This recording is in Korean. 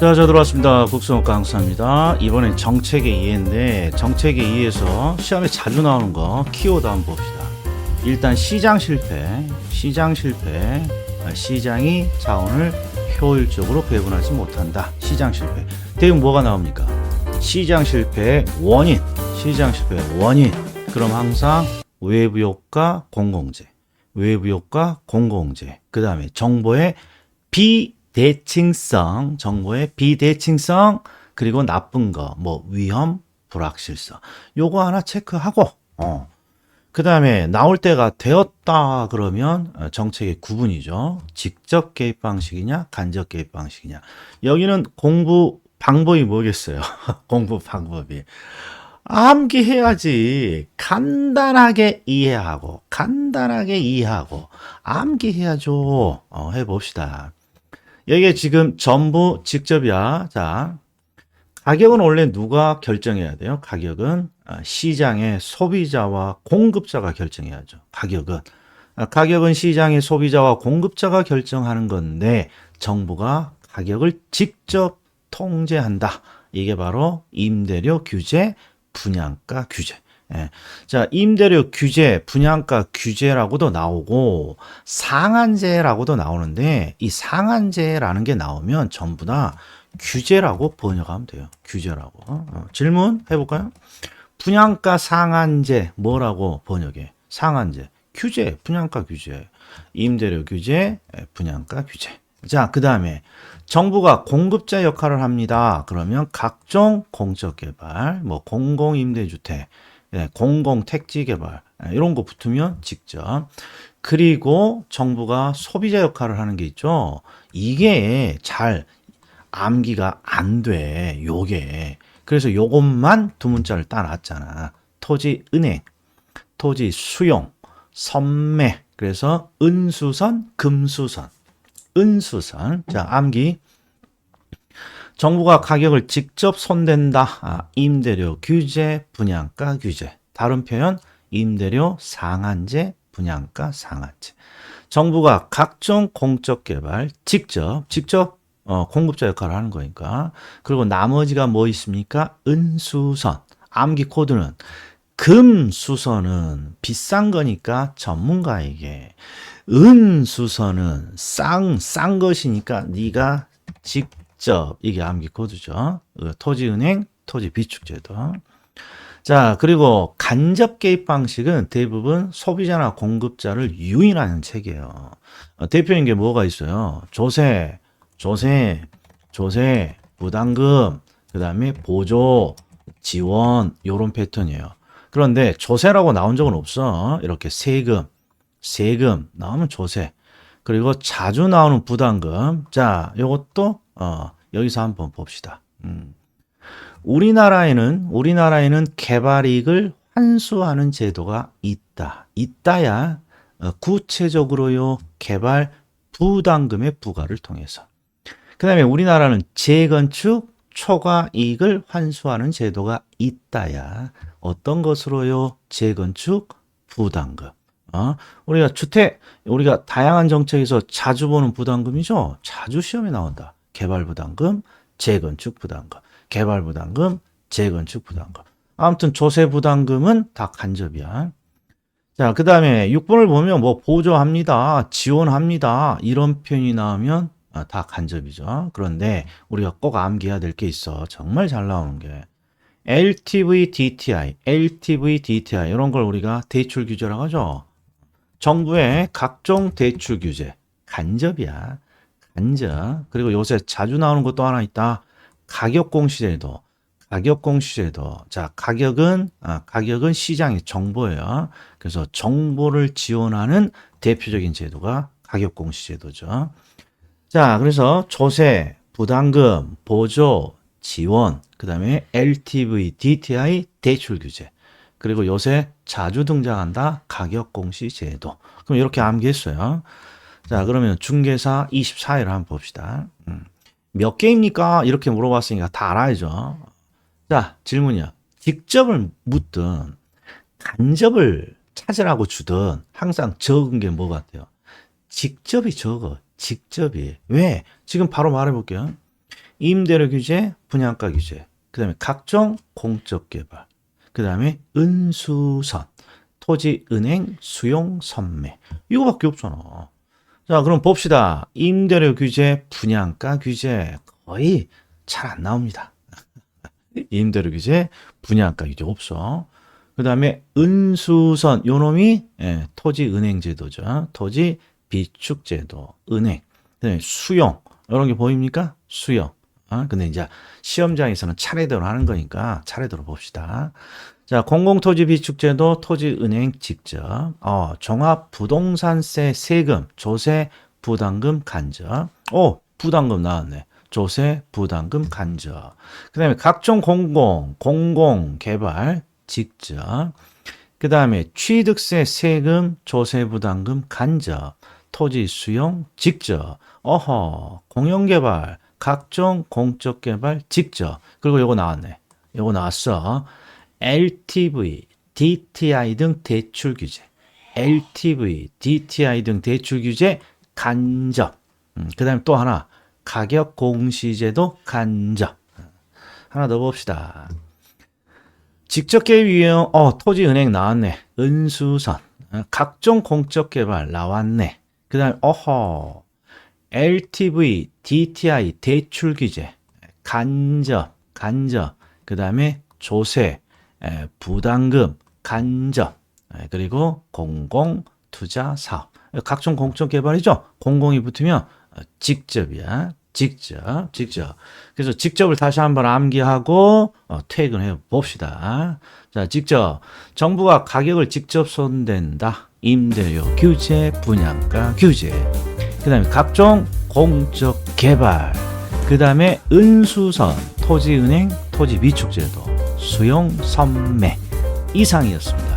자, 저 들어왔습니다. 국수학과 강사입니다. 이번엔 정책의 이해인데 정책의 이해에서 시험에 자주 나오는 거 키워드 한번 봅시다. 일단 시장 실패, 시장 실패, 아, 시장이 자원을 효율적으로 배분하지 못한다. 시장 실패. 대응 뭐가 나옵니까? 시장 실패의 원인, 시장 실패의 원인. 그럼 항상 외부 효과, 공공재, 외부 효과, 공공재. 그 다음에 정보의 비 대칭성, 정보의 비대칭성, 그리고 나쁜 거, 뭐 위험, 불확실성. 요거 하나 체크하고, 어. 그 다음에 나올 때가 되었다 그러면 어, 정책의 구분이죠. 직접 개입 방식이냐, 간접 개입 방식이냐. 여기는 공부 방법이 뭐겠어요? 공부 방법이. 암기해야지. 간단하게 이해하고, 간단하게 이해하고, 암기해야죠. 어, 해봅시다. 여기에 지금 전부 직접이야. 자, 가격은 원래 누가 결정해야 돼요? 가격은 아, 시장의 소비자와 공급자가 결정해야죠. 가격은. 아, 가격은 시장의 소비자와 공급자가 결정하는 건데, 정부가 가격을 직접 통제한다. 이게 바로 임대료 규제, 분양가 규제. 예. 자, 임대료 규제, 분양가 규제라고도 나오고 상한제라고도 나오는데 이 상한제라는 게 나오면 전부 다 규제라고 번역하면 돼요. 규제라고. 어, 질문 해볼까요? 분양가 상한제 뭐라고 번역해? 상한제. 규제, 분양가 규제. 임대료 규제, 예, 분양가 규제. 자, 그 다음에 정부가 공급자 역할을 합니다. 그러면 각종 공적 개발, 뭐 공공임대주택, 예, 공공 택지 개발 예, 이런 거 붙으면 직접 그리고 정부가 소비자 역할을 하는 게 있죠. 이게 잘 암기가 안 돼. 요게. 그래서 요것만 두 문자를 따놨잖아. 토지 은행, 토지 수용, 선매. 그래서 은수선, 금수선. 은수선. 자, 암기. 정부가 가격을 직접 손댄다. 아, 임대료 규제, 분양가 규제. 다른 표현, 임대료 상한제, 분양가 상한제. 정부가 각종 공적 개발 직접, 직접 어, 공급자 역할을 하는 거니까. 그리고 나머지가 뭐 있습니까? 은수선. 암기 코드는 금수선은 비싼 거니까 전문가에게 은수선은 싼, 싼 것이니까 네가 직 접 이게 암기 코드죠. 어, 토지은행, 토지비축제도. 자, 그리고 간접 개입 방식은 대부분 소비자나 공급자를 유인하는 책이에요. 어, 대표인 게 뭐가 있어요? 조세, 조세, 조세, 부담금, 그 다음에 보조, 지원, 요런 패턴이에요. 그런데 조세라고 나온 적은 없어. 이렇게 세금, 세금 나오면 조세. 그리고 자주 나오는 부담금. 자, 요것도 어, 여기서 한번 봅시다. 음. 우리나라에는 우리나라에는 개발이익을 환수하는 제도가 있다. 있다야 어, 구체적으로요 개발 부담금의 부과를 통해서. 그 다음에 우리나라는 재건축 초과 이익을 환수하는 제도가 있다야 어떤 것으로요 재건축 부담금. 어? 우리가 주택 우리가 다양한 정책에서 자주 보는 부담금이죠. 자주 시험에 나온다. 개발 부담금, 재건축 부담금. 개발 부담금, 재건축 부담금. 아무튼 조세 부담금은 다 간접이야. 자, 그 다음에 6번을 보면 뭐 보조합니다, 지원합니다, 이런 표현이 나오면 아, 다 간접이죠. 그런데 우리가 꼭 암기해야 될 게 있어. 정말 잘 나오는 게. LTV DTI, LTV DTI, 이런 걸 우리가 대출 규제라고 하죠. 정부의 각종 대출 규제, 간접이야. 간접. 그리고 요새 자주 나오는 것도 하나 있다. 가격 공시제도, 가격 공시제도. 자, 가격은 아, 가격은 시장의 정보예요. 그래서 정보를 지원하는 대표적인 제도가 가격 공시제도죠. 자, 그래서 조세, 부담금, 보조, 지원, 그다음에 LTV, DTI 대출 규제. 그리고 요새 자주 등장한다 가격 공시 제도. 그럼 이렇게 암기했어요. 자, 그러면 중개사 24일 한번 봅시다. 음. 몇 개입니까? 이렇게 물어봤으니까 다 알아야죠. 자, 질문이야. 직접을 묻든 간접을 찾으라고 주든 항상 적은 게 뭐 같아요? 직접이 적어. 직접이. 왜? 지금 바로 말해 볼게요. 임대료 규제, 분양가 규제, 그 다음에 각종 공적 개발, 그 다음에 은수선, 토지, 은행, 수용, 선매. 이거밖에 없잖아. 자, 그럼 봅시다. 임대료 규제, 분양가 규제 거의 잘 안 나옵니다. 임대료 규제, 분양가 규제 없어. 그 다음에 은수선, 요 놈이 예, 토지 은행 제도죠. 토지 비축 제도, 은행. 수용, 이런 게 보입니까? 수용. 아, 근데 이제 시험장에서는 차례대로 하는 거니까 차례대로 봅시다. 자, 공공토지 비축제도 토지은행 직접, 어, 종합부동산세 세금, 조세, 부담금 간접. 오, 부담금 나왔네. 조세, 부담금 간접. 그 다음에 각종 공공, 공공 개발 직접. 그 다음에 취득세 세금, 조세, 부담금 간접. 토지 수용 직접. 어허, 공영개발, 각종 공적 개발 직접. 그리고 요거 나왔네. 요거 나왔어. LTV, DTI 등 대출 규제. LTV, DTI 등 대출 규제 간접. 음, 그 다음에 또 하나. 가격 공시제도 간접. 하나 더 봅시다. 직접 개입 유형, 어, 토지은행 나왔네. 은수선. 어, 각종 공적 개발 나왔네. 그 다음에, 어허. LTV, DTI 대출 규제, 간접, 간접, 그 다음에 조세, 에, 부담금, 간접, 에, 그리고 공공 투자 사업. 각종 공적 개발이죠. 공공이 붙으면 어, 직접이야. 직접, 직접. 그래서 직접을 다시 한번 암기하고 어, 퇴근해 봅시다. 자, 직접. 정부가 가격을 직접 손댄다. 임대료 규제, 분양가 규제. 그 다음에 각종 공적 개발, 그 다음에 은수선, 토지은행, 토지비축제도, 수용 선매 이상이었습니다.